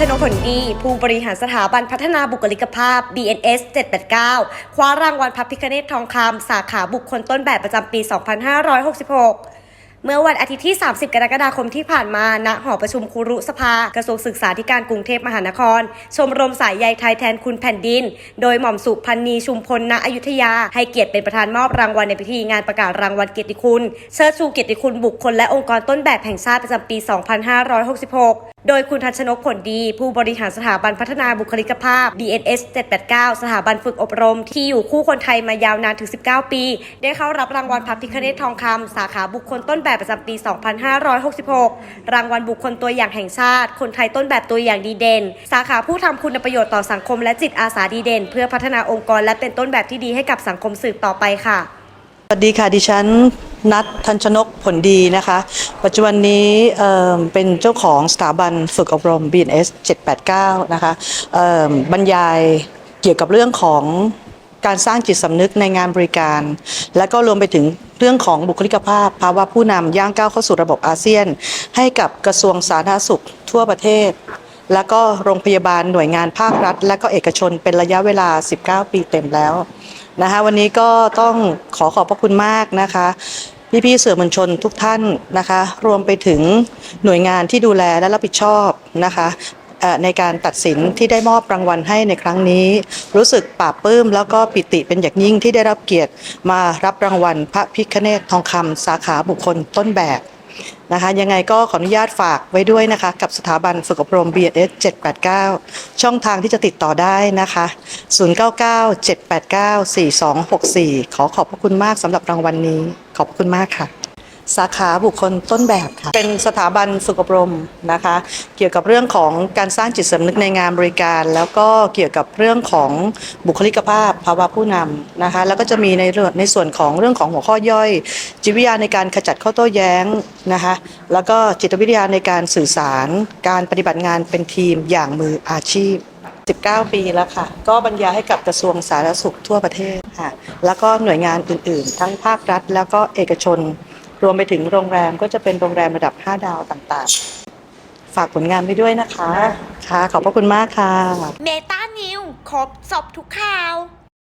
ชนกผลดี ผู้บริหารสถาบันพัฒนาบุคลิกภาพ BNS 789 คว้ารางวัลพระพิคเนตทองคำสาขาบุคคลต้นแบบประจำปี 2566เมื่อวันอาทิตย์ที่ 30 กรกฎาคมที่ผ่านมา ณ หอประชุมครูรุสภา กระทรวงศึกษาธิการกรุงเทพมหานคร ชมรมสายใยไทยแทนคุณแผ่นดิน โดยหม่อมสุพันนีชุมพล ณ อยุธยา ให้เกียรติเป็นประธานมอบรางวัลในพิธีงานประกาศรางวัลเกียรติคุณ เชิดชูเกียรติคุณบุคคลและองค์กรต้นแบบแห่งชาติประจำปี 2566 โดยคุณทัชนกผลดี ผู้บริหารสถาบันพัฒนาบุคลิกภาพ BNS 789 สถาบันฝึกอบรม ที่อยู่คู่คนไทยมายาวนานถึง 19 ปี ได้เข้ารับรางวัลพระพิคเนตทองคำสาขาบุคคลต้นแบบประจำปี 2566 รางวัลบุคคลตัวอย่างแห่งชาติ คนไทยต้นแบบตัวอย่างดีเด่น สาขาผู้ทำคุณประโยชน์ต่อสังคมและจิตอาสาดีเด่น เพื่อพัฒนาองค์กรและเป็นต้นแบบที่ดีให้กับสังคมสืบต่อไปค่ะ สวัสดีค่ะดิฉัน นัททันชนกผลดีนะคะ ปัจจุบันนี้เเป็นเจ้าของสถาบันฝึกอบรม BNS 789 นะคะเอ่อบรรยายเกี่ยวกับเรื่องของการสร้างจิตสำนึกในงานบริการ และก็รวมไปถึงเรื่องของบุคลิกภาพ ภาวะผู้นำย่างก้าวเข้าสู่ระบบอาเซียน ให้กับกระทรวงสาธารณสุขทั่วประเทศ แล้วก็โรงพยาบาลหน่วยงานภาครัฐ และก็เอกชนเป็นระยะเวลา 19 ปีเต็มแล้วนะคะวันนี้ก็ต้องขอขอบพระคุณมากนะคะ พี่ๆสื่อมวลชนทุกท่านนะคะ รวมไปถึงหน่วยงานที่ดูแลและรับผิดชอบนะคะในการตัดสินที่ได้มอบรางวัลให้ในครั้งนี้ รู้สึกปลาบปลื้มแล้วก็ปิติเป็นอย่างยิ่งที่ได้รับเกียรติมารับรางวัลพระพิคเนตทองคำสาขาบุคคลต้นแบบ นะคะยังไงก็ขออนุญาตฝากไว้ด้วยนะคะ กับสถาบันฝึกอบรม BS 789 ช่องทางที่จะติดต่อได้นะคะ 099-789-4264 ขอขอบพระคุณมากสำหรับรางวัลนนี้ ขอบพระคุณมากค่ะ สาขาบุคคลต้นแบบค่ะ เป็นสถาบันฝึกอบรมนะคะ เกี่ยวกับเรื่องของการสร้างจิตสำนึกในงานบริการ แล้วก็เกี่ยวกับเรื่องของบุคลิกภาพภาวะผู้นำนะคะ แล้วก็จะมีในเรื่องในส่วนของเรื่องของหัวข้อย่อย จิตวิทยาในการขจัดข้อโต้แย้งนะคะ แล้วก็จิตวิทยาในการสื่อสาร การปฏิบัติงานเป็นทีมอย่างมืออาชีพ19 ปีแล้วค่ะ ก็บรรยายให้กับกระทรวงสาธารณสุขทั่วประเทศค่ะ แล้วก็หน่วยงานอื่น ๆ ทั้งภาครัฐ แล้วก็เอกชน รวมไปถึงโรงแรมก็จะเป็นโรงแรมระดับ 5 ดาวต่างๆ ฝากผลงานไปด้วยนะคะ ค่ะ ขอบพระคุณมากค่ะ เมตานิวครบสอบทุกข่าว